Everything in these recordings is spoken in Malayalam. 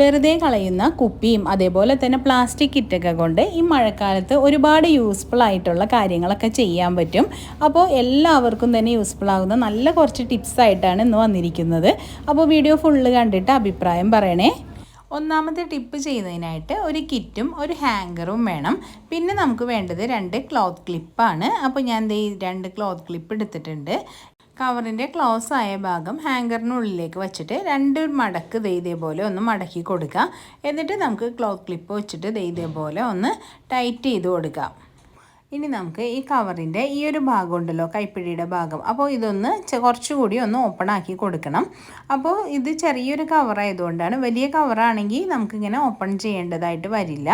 വെറുതെ കളയുന്ന കുപ്പിയും അതേപോലെ തന്നെ പ്ലാസ്റ്റിക് കിറ്റൊക്കെ കൊണ്ട് ഈ മഴക്കാലത്ത് ഒരുപാട് യൂസ്ഫുൾ ആയിട്ടുള്ള കാര്യങ്ങളൊക്കെ ചെയ്യാൻ പറ്റും. അപ്പോൾ എല്ലാവർക്കും തന്നെ യൂസ്ഫുൾ ആകുന്ന നല്ല കുറച്ച് ടിപ്സ് ആയിട്ടാണ് ഇന്ന് വന്നിരിക്കുന്നത്. അപ്പോൾ വീഡിയോ ഫുള്ള് കണ്ടിട്ട് അഭിപ്രായം പറയണേ. ഒന്നാമത്തെ ടിപ്പ് ചെയ്യുന്നതിനായിട്ട് ഒരു കിറ്റും ഒരു ഹാങ്കറും വേണം. പിന്നെ നമുക്ക് വേണ്ടത് രണ്ട് ക്ലോത്ത് ക്ലിപ്പാണ് അപ്പോൾ ഞാൻ ഈ രണ്ട് ക്ലോത്ത് ക്ലിപ്പ് എടുത്തിട്ടുണ്ട്. കവറിന്റെ ക്ലോസ് ആയ ഭാഗം ഹാങ്കറിനുള്ളിലേക്ക് വെച്ചിട്ട് രണ്ട് മടക്ക് ഇതേപോലെ ഒന്ന് മടക്കി കൊടുക്കുക എന്നിട്ട് നമുക്ക് ക്ലോത്ത് ക്ലിപ്പ് വെച്ചിട്ട് ഇതേപോലെ ഒന്ന് ടൈറ്റ് ചെയ്ത് കൊടുക്കാം. ഇനി നമുക്ക് ഈ കവറിന്റെ ഈ ഒരു ഭാഗം ഉണ്ടല്ലോ കൈപ്പിടിയുടെ ഭാഗം. അപ്പോൾ ഇതൊന്ന് കുറച്ചുകൂടി ഒന്ന് ഓപ്പൺ ആക്കി കൊടുക്കണം. അപ്പോൾ ഇത് ചെറിയൊരു കവറായതുകൊണ്ടാണ് വലിയ കവറാണെങ്കിൽ നമുക്കിങ്ങനെ ഓപ്പൺ ചെയ്യേണ്ടതായിട്ട് വരില്ല.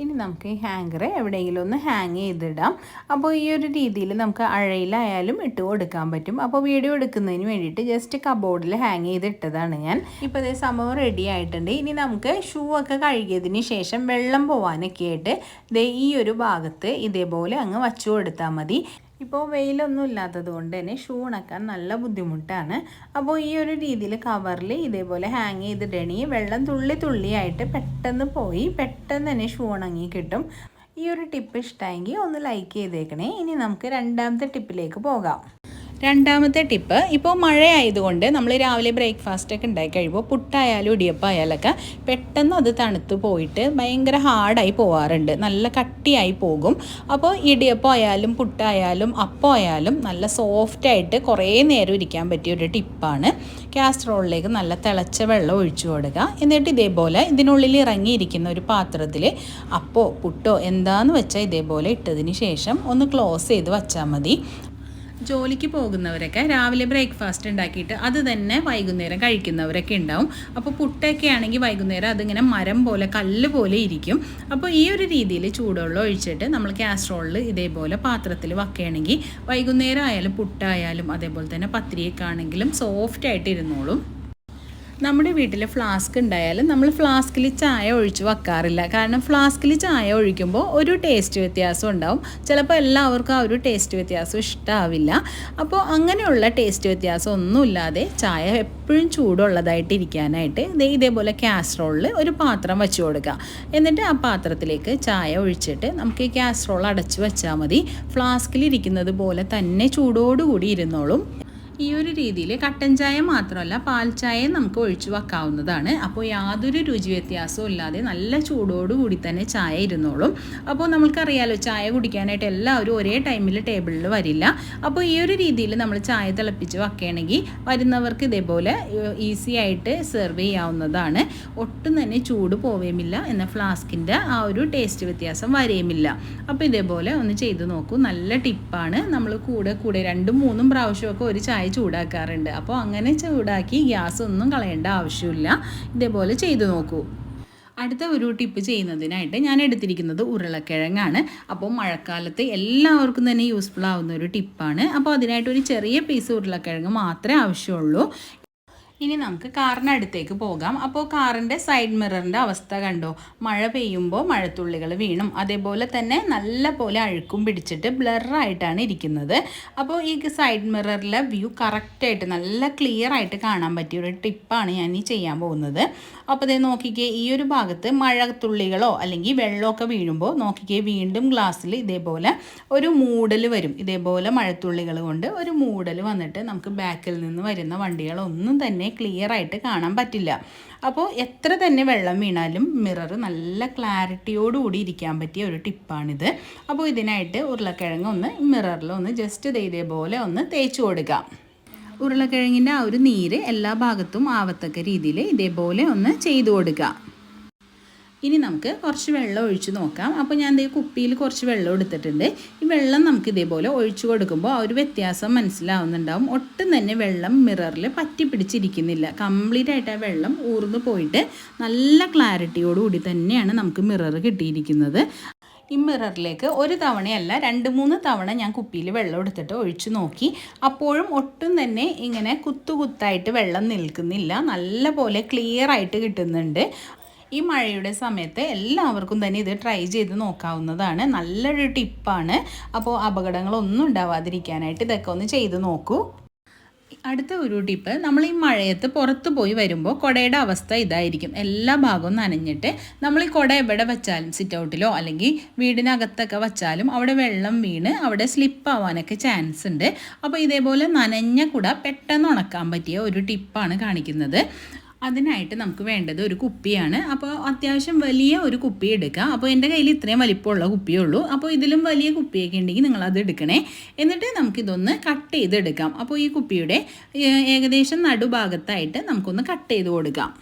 ഇനി നമുക്ക് ഈ ഹാങ്കർ എവിടെയെങ്കിലും ഒന്ന് ഹാങ് ചെയ്തിടാം. അപ്പോൾ ഈ ഒരു രീതിയിൽ നമുക്ക് അഴയിലായാലും ഇട്ട് കൊടുക്കാൻ പറ്റും. അപ്പോൾ വീഡിയോ എടുക്കുന്നതിന് വേണ്ടിയിട്ട് ജസ്റ്റ് കബോർഡിൽ ഹാങ് ചെയ്തിട്ടതാണ് ഞാൻ. ഇപ്പോൾ ഇതേ സംഭവം റെഡി ആയിട്ടുണ്ട്. ഇനി നമുക്ക് ഷൂ ഒക്കെ കഴുകിയതിന് ശേഷം വെള്ളം പോവാനൊക്കെ ആയിട്ട് ദേ ഈ ഒരു ഭാഗത്ത് ഇതേപോലെ അങ്ങ് വച്ചു കൊടുത്താൽ മതി. ഇപ്പോൾ വെയിലൊന്നും ഇല്ലാത്തത് കൊണ്ട് തന്നെ ഷൂ ഉണക്കാൻ നല്ല ബുദ്ധിമുട്ടാണ്. അപ്പോൾ ഈ ഒരു രീതിയിൽ കവറിൽ ഇതേപോലെ ഹാങ് ചെയ്തിടണി വെള്ളം തുള്ളി തുള്ളിയായിട്ട് പെട്ടെന്ന് പോയി പെട്ടെന്ന് തന്നെ ഷൂ ഉണങ്ങി കിട്ടും. ഈ ഒരു ടിപ്പ് ഇഷ്ടമായെങ്കിൽ ഒന്ന് ലൈക്ക് ചെയ്തേക്കണേ. ഇനി നമുക്ക് രണ്ടാമത്തെ ടിപ്പിലേക്ക് പോകാം. രണ്ടാമത്തെ ടിപ്പ് ഇപ്പോൾ മഴ ആയതുകൊണ്ട് നമ്മൾ രാവിലെ ബ്രേക്ക്ഫാസ്റ്റ് ഒക്കെ ഉണ്ടാക്കി കഴിയുമ്പോൾ പുട്ടായാലും ഇടിയപ്പം ആയാലൊക്കെ പെട്ടെന്ന് അത് തണുത്ത് പോയിട്ട് ഭയങ്കര ഹാർഡായി പോവാറുണ്ട്. നല്ല കട്ടിയായി പോകും. അപ്പോൾ ഇടിയപ്പം ആയാലും പുട്ടായാലും അപ്പം ആയാലും നല്ല സോഫ്റ്റായിട്ട് കുറേ നേരം ഇരിക്കാൻ പറ്റിയ ഒരു ടിപ്പാണ്. കാസ്ട്രോളിലേക്ക് നല്ല തിളച്ച വെള്ളം ഒഴിച്ചു കൊടുക്കുക എന്നിട്ട് ഇതേപോലെ ഇതിനുള്ളിൽ ഇറങ്ങിയിരിക്കുന്ന ഒരു പാത്രത്തിൽ അപ്പോ പുട്ടോ എന്താന്ന് വെച്ചാൽ ഇതേപോലെ ഇട്ടതിന് ശേഷം ഒന്ന് ക്ലോസ് ചെയ്ത് വച്ചാൽ മതി. ജോലിക്ക് പോകുന്നവരൊക്കെ രാവിലെ ബ്രേക്ക്ഫാസ്റ്റ് ഉണ്ടാക്കിയിട്ട് അത് തന്നെ വൈകുന്നേരം കഴിക്കുന്നവരൊക്കെ ഉണ്ടാവും. അപ്പോൾ പുട്ടൊക്കെ ആണെങ്കിൽ വൈകുന്നേരം അതിങ്ങനെ മരം പോലെ കല്ല് പോലെ ഇരിക്കും. അപ്പോൾ ഈ ഒരു രീതിയിൽ ചൂടുവെള്ളം ഒഴിച്ചിട്ട് നമ്മൾ കാസ്ട്രോളിൽ ഇതേപോലെ പാത്രത്തിൽ വയ്ക്കുകയാണെങ്കിൽ വൈകുന്നേരം ആയാലും പുട്ടായാലും അതേപോലെ തന്നെ പത്തിരിയൊക്കെ ആണെങ്കിലും സോഫ്റ്റ് ആയിട്ട് ഇരുന്നോളും. നമ്മുടെ വീട്ടിൽ ഫ്ലാസ്ക് ഉണ്ടായാലും നമ്മൾ ഫ്ലാസ്കിൽ ചായ ഒഴിച്ച് വെക്കാറില്ല. കാരണം ഫ്ലാസ്കിൽ ചായ ഒഴിക്കുമ്പോൾ ഒരു ടേസ്റ്റ് വ്യത്യാസം ഉണ്ടാവും. ചിലപ്പോൾ എല്ലാവർക്കും ആ ഒരു ടേസ്റ്റ് വ്യത്യാസം ഇഷ്ടമാവില്ല അപ്പോൾ അങ്ങനെയുള്ള ടേസ്റ്റ് വ്യത്യാസം ഒന്നുമില്ലാതെ ചായ എപ്പോഴും ചൂടുള്ളതായിട്ട് ഇരിക്കാനായിട്ട് ഇതേപോലെ കാസ്ട്രോളിൽ ഒരു പാത്രം വെച്ച് കൊടുക്കുക. എന്നിട്ട് ആ പാത്രത്തിലേക്ക് ചായ ഒഴിച്ചിട്ട് നമുക്ക് ഈ കാസ്ട്രോൾ അടച്ചു വെച്ചാൽ മതി. ഫ്ലാസ്കിൽ ഇരിക്കുന്നത് പോലെ തന്നെ ചൂടോടുകൂടി ഇരുന്നോളും. ഈ ഒരു രീതിയിൽ കട്ടൻ ചായ മാത്രമല്ല പാൽ ചായയും നമുക്ക് ഒഴിച്ചു വെക്കാവുന്നതാണ്. അപ്പോൾ യാതൊരു രുചി വ്യത്യാസവും ഇല്ലാതെ നല്ല ചൂടോടുകൂടി തന്നെ ചായ ഇരുന്നോളും. അപ്പോൾ നമുക്കറിയാലോ ചായ കുടിക്കാനായിട്ട് എല്ലാവരും ഒരേ ടൈമിൽ ടേബിളിൽ വരില്ല. അപ്പോൾ ഈ ഒരു രീതിയിൽ നമ്മൾ ചായ തിളപ്പിച്ച് വെക്കുകയാണെങ്കിൽ വരുന്നവർക്ക് ഇതേപോലെ ഈസി ആയിട്ട് സെർവ് ചെയ്യാവുന്നതാണ്. ഒട്ടും തന്നെ ചൂട് പോവുകയുമില്ല എന്ന ഫ്ലാസ്കിന്റെ ആ ഒരു ടേസ്റ്റ് വ്യത്യാസം വരേമില്ല. അപ്പോൾ ഇതേപോലെ ഒന്ന് ചെയ്ത് നോക്കൂ. നല്ല ടിപ്പാണ്. നമ്മൾ കൂടെ കൂടെ രണ്ടും മൂന്നും പ്രാവശ്യമൊക്കെ ഒരു ചായ ചൂടാക്കാറുണ്ട്. അപ്പോൾ അങ്ങനെ ചൂടാക്കി ഗ്യാസ് ഒന്നും കളയേണ്ട ആവശ്യമില്ല. ഇതേപോലെ ചെയ്തു നോക്കൂ. അടുത്ത ഒരു ടിപ്പ് ചെയ്യുന്നതിനായിട്ട് ഞാൻ എടുത്തിരിക്കുന്നത് ഉരുളക്കിഴങ്ങാണ്. അപ്പോൾ മഴക്കാലത്ത് എല്ലാവർക്കും തന്നെ യൂസ്ഫുൾ ആവുന്ന ഒരു ടിപ്പാണ്. അപ്പോൾ അതിനായിട്ട് ഒരു ചെറിയ പീസ് ഉരുളക്കിഴങ്ങ് മാത്രമേ ആവശ്യമുള്ളൂ. ഇനി നമുക്ക് കാറിനടുത്തേക്ക് പോകാം. അപ്പോൾ കാറിന്റെ സൈഡ് മിററിന്റെ അവസ്ഥ കണ്ടോ? മഴ പെയ്യുമ്പോൾ മഴത്തുള്ളികൾ വീണും. അതേപോലെ തന്നെ നല്ല പോലെ അഴുക്കും പിടിച്ചിട്ട് ബ്ലറായിട്ടാണ് ഇരിക്കുന്നത്. അപ്പോൾ ഈ സൈഡ് മിററിലെ വ്യൂ കറക്റ്റായിട്ട് നല്ല ക്ലിയർ ആയിട്ട് കാണാൻ പറ്റിയ ഒരു ടിപ്പാണ് ഞാൻ ഈ ചെയ്യാൻ പോകുന്നത്. അപ്പോൾ ഇതേ നോക്കിക്കേ ഈ ഒരു ഭാഗത്ത് മഴത്തുള്ളികളോ അല്ലെങ്കിൽ വെള്ളമൊക്കെ വീഴുമ്പോൾ നോക്കിക്കേ വീണ്ടും ഗ്ലാസ്സിൽ ഇതേപോലെ ഒരു മൂടൽ വരും. ഇതേപോലെ മഴത്തുള്ളികൾ കൊണ്ട് ഒരു മൂടൽ വന്നിട്ട് നമുക്ക് ബാക്കിൽ നിന്ന് വരുന്ന വണ്ടികളൊന്നും തന്നെ ക്ലിയർ ആയിട്ട് കാണാൻ പറ്റില്ല. അപ്പോൾ എത്ര തന്നെ വെള്ളം വീണാലും മിറർ നല്ല ക്ലാരിറ്റിയോടുകൂടി ഇരിക്കാൻ പറ്റിയ ഒരു ടിപ്പാണിത്. അപ്പോൾ ഇതിനായിട്ട് ഉരുളക്കിഴങ്ങ് ഒന്ന് മിററിൽ ഒന്ന് ജസ്റ്റ് ഇതേപോലെ ഒന്ന് തേച്ച് കൊടുക്കാം. ഉരുളക്കിഴങ്ങിന്റെ ആ ഒരു നീര് എല്ലാ ഭാഗത്തും ആവത്തക്ക രീതിയിൽ ഇതേപോലെ ഒന്ന് ചെയ്തു കൊടുക്കുക ഇനി നമുക്ക് കുറച്ച് വെള്ളം ഒഴിച്ച് നോക്കാം. അപ്പോൾ ഞാൻ ദേ കുപ്പിയിൽ കുറച്ച് വെള്ളം എടുത്തിട്ടുണ്ട്. ഈ വെള്ളം നമുക്ക് ഇതേപോലെ ഒഴിച്ചു കൊടുക്കുമ്പോൾ ആ ഒരു വ്യത്യാസം മനസ്സിലാവുന്നുണ്ടാവും. ഒട്ടും തന്നെ വെള്ളം മിററിൽ പറ്റി പിടിച്ചിരിക്കുന്നില്ല. കംപ്ലീറ്റ് ആയിട്ട് ആ വെള്ളം ഊർന്നു പോയിട്ട് നല്ല ക്ലാരിറ്റിയോടുകൂടി തന്നെയാണ് നമുക്ക് മിറർ കിട്ടിയിരിക്കുന്നത്. ഈ മിററിലേക്ക് ഒരു തവണയല്ല രണ്ട് മൂന്ന് തവണ ഞാൻ കുപ്പിയിൽ വെള്ളം എടുത്തിട്ട് ഒഴിച്ചു നോക്കി. അപ്പോഴും ഒട്ടും തന്നെ ഇങ്ങനെ കുത്തു കുത്തായിട്ട് വെള്ളം നിൽക്കുന്നില്ല. നല്ല പോലെ ക്ലിയർ ആയിട്ട് കിട്ടുന്നുണ്ട്. ഈ മഴയുടെ സമയത്ത് എല്ലാവർക്കും തന്നെ ഇത് ട്രൈ ചെയ്ത് നോക്കാവുന്നതാണ്. നല്ലൊരു ടിപ്പാണ് അപ്പോൾ അപകടങ്ങളൊന്നും ഉണ്ടാവാതിരിക്കാനായിട്ട് ഇതൊക്കെ ഒന്ന് ചെയ്ത് നോക്കൂ. അടുത്ത ഒരു ടിപ്പ് നമ്മൾ ഈ മഴയത്ത് പുറത്ത് പോയി വരുമ്പോൾ കുടയുടെ അവസ്ഥ ഇതായിരിക്കും. എല്ലാ ഭാഗവും നനഞ്ഞിട്ട് നമ്മൾ ഈ കുട എവിടെ വെച്ചാലും സിറ്റ് ഔട്ടിലോ അല്ലെങ്കിൽ വീടിനകത്തൊക്കെ വെച്ചാലും അവിടെ വെള്ളം വീണ് അവിടെ സ്ലിപ്പ് ആവാനൊക്കെ ചാൻസ് ഉണ്ട്. അപ്പോൾ ഇതേപോലെ നനഞ്ഞ കുട പെട്ടെന്ന് ഉണക്കാൻ പറ്റിയ ഒരു ടിപ്പാണ് കാണിക്കുന്നത്. അതിനായിട്ട് നമുക്ക് വേണ്ടത് ഒരു കുപ്പിയാണ്. അപ്പോൾ അത്യാവശ്യം വലിയ ഒരു കുപ്പി എടുക്കുക അപ്പോൾ എന്റെ കയ്യിൽ ഇത്രയും വലിപ്പമുള്ള കുപ്പിയേ ഉള്ളൂ. അപ്പോൾ ഇതിലും വലിയ കുപ്പിയൊക്കെ ഉണ്ടെങ്കിൽ അത് എടുക്കണേ. എന്നിട്ട് നമുക്കിതൊന്ന് കട്ട് ചെയ്തെടുക്കാം. അപ്പോൾ ഈ കുപ്പിയുടെ ഏകദേശം നടുഭാഗത്തായിട്ട് നമുക്കൊന്ന് കട്ട് ചെയ്ത് കൊടുക്കാം.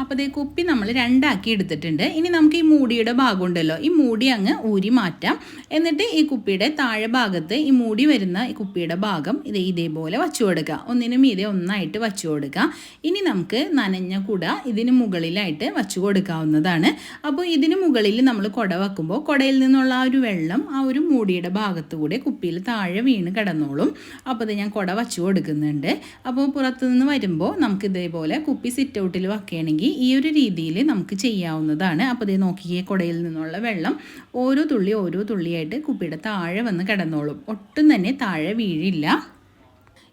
അപ്പോൾ ഇതേ കുപ്പി നമ്മൾ രണ്ടാക്കി എടുത്തിട്ടുണ്ട്. ഇനി നമുക്ക് ഈ മൂടിയുടെ ഭാഗമുണ്ടല്ലോ. ഈ മൂടി അങ്ങ് ഊരി മാറ്റാം. എന്നിട്ട് ഈ കുപ്പിയുടെ താഴെ ഭാഗത്ത് ഈ മൂടി വരുന്ന ഈ കുപ്പിയുടെ ഭാഗം ഇത് ഇതേപോലെ വച്ചു കൊടുക്കുക. ഒന്നിനു മീതെ ഒന്നായിട്ട് വച്ചു കൊടുക്കുക. ഇനി നമുക്ക് നനഞ്ഞ കുട ഇതിന് മുകളിലായിട്ട് വച്ചു കൊടുക്കാവുന്നതാണ്. അപ്പോൾ ഇതിന് മുകളിൽ നമ്മൾ കുട വെക്കുമ്പോൾ കുടയിൽ നിന്നുള്ള ആ ഒരു വെള്ളം ആ ഒരു മൂടിയുടെ ഭാഗത്ത് കൂടെ കുപ്പിയിൽ താഴെ വീണ് കിടന്നോളും. അപ്പോൾ ഇത് ഞാൻ കുട വച്ചു കൊടുക്കുന്നുണ്ട്. അപ്പോൾ പുറത്തുനിന്ന് വരുമ്പോൾ നമുക്ക് ഇതേപോലെ കുപ്പി സിറ്റ് ഔട്ടിൽ വെക്കുകയാണെങ്കിൽ ഈ ഒരു രീതിയിൽ നമുക്ക് ചെയ്യാവുന്നതാണ്. അപ്പോൾ ഇത് നോക്കിയേ കുടയിൽ നിന്നുള്ള വെള്ളം ഓരോ തുള്ളി ഓരോ തുള്ളിയായിട്ട് കുപ്പിയുടെ താഴെ വന്ന് കിടന്നോളും. ഒട്ടും തന്നെ താഴെ വീഴില്ല.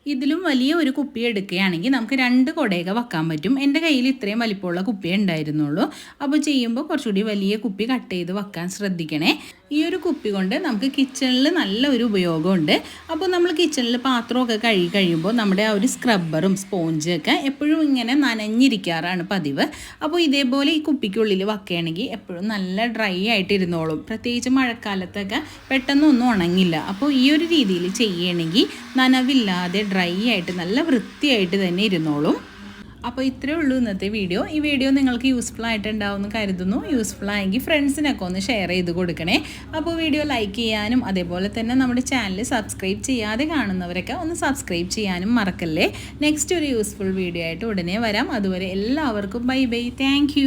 ഇതിലും വലിയ ഒരു കുപ്പി എടുക്കുകയാണെങ്കിൽ നമുക്ക് രണ്ട് കുടയൊക്കെ വെക്കാൻ പറ്റും. എന്റെ കയ്യിൽ ഇത്രയും വലിപ്പമുള്ള കുപ്പിയേ ഉണ്ടായിരുന്നുള്ളൂ. അപ്പോൾ ചെയ്യുമ്പോൾ കുറച്ചുകൂടി വലിയ കുപ്പി കട്ട് ചെയ്ത് വെക്കാൻ ശ്രദ്ധിക്കണേ. ഈ ഒരു കുപ്പി കൊണ്ട് നമുക്ക് കിച്ചണിൽ നല്ല ഒരു ഉപയോഗമുണ്ട്. അപ്പോൾ നമ്മൾ കിച്ചണിൽ പാത്രമൊക്കെ കഴുകി കഴിയുമ്പോൾ നമ്മുടെ ആ ഒരു സ്ക്രബ്ബറും സ്പോഞ്ചും സ്പോഞ്ചൊക്കെ എപ്പോഴും ഇങ്ങനെ നനഞ്ഞിരിക്കാറാണ് പതിവ്. അപ്പോൾ ഇതേപോലെ ഈ കുപ്പിക്കുള്ളിൽ വയ്ക്കുകയാണെങ്കിൽ എപ്പോഴും നല്ല ഡ്രൈ ആയിട്ട് ഇരുന്നോളും പ്രത്യേകിച്ച് മഴക്കാലത്തൊക്കെ പെട്ടെന്നൊന്നും ഉണങ്ങില്ല. അപ്പോൾ ഈ ഒരു രീതിയിൽ ചെയ്യണമെങ്കിൽ നനവില്ലാതെ ഡ്രൈ ആയിട്ട് നല്ല വൃത്തിയായിട്ട് തന്നെ ഇരുന്നോളും. അപ്പോൾ ഇത്രയേ ഉള്ളൂ ഇന്നത്തെ വീഡിയോ. ഈ വീഡിയോ നിങ്ങൾക്ക് യൂസ്ഫുൾ ആയിട്ടുണ്ടാവുമെന്ന് കരുതുന്നു. യൂസ്ഫുൾ ആയെങ്കിൽ ഫ്രണ്ട്സിനൊക്കെ ഒന്ന് ഷെയർ ചെയ്ത് കൊടുക്കണേ. അപ്പോൾ വീഡിയോ ലൈക്ക് ചെയ്യാനും അതേപോലെ തന്നെ നമ്മുടെ ചാനൽ സബ്സ്ക്രൈബ് ചെയ്യാതെ കാണുന്നവരൊക്കെ ഒന്ന് സബ്സ്ക്രൈബ് ചെയ്യാനും മറക്കല്ലേ. നെക്സ്റ്റ് ഒരു യൂസ്ഫുൾ വീഡിയോ ആയിട്ട് ഉടനെ വരാം. അതുവരെ എല്ലാവർക്കും ബൈ ബൈ താങ്ക്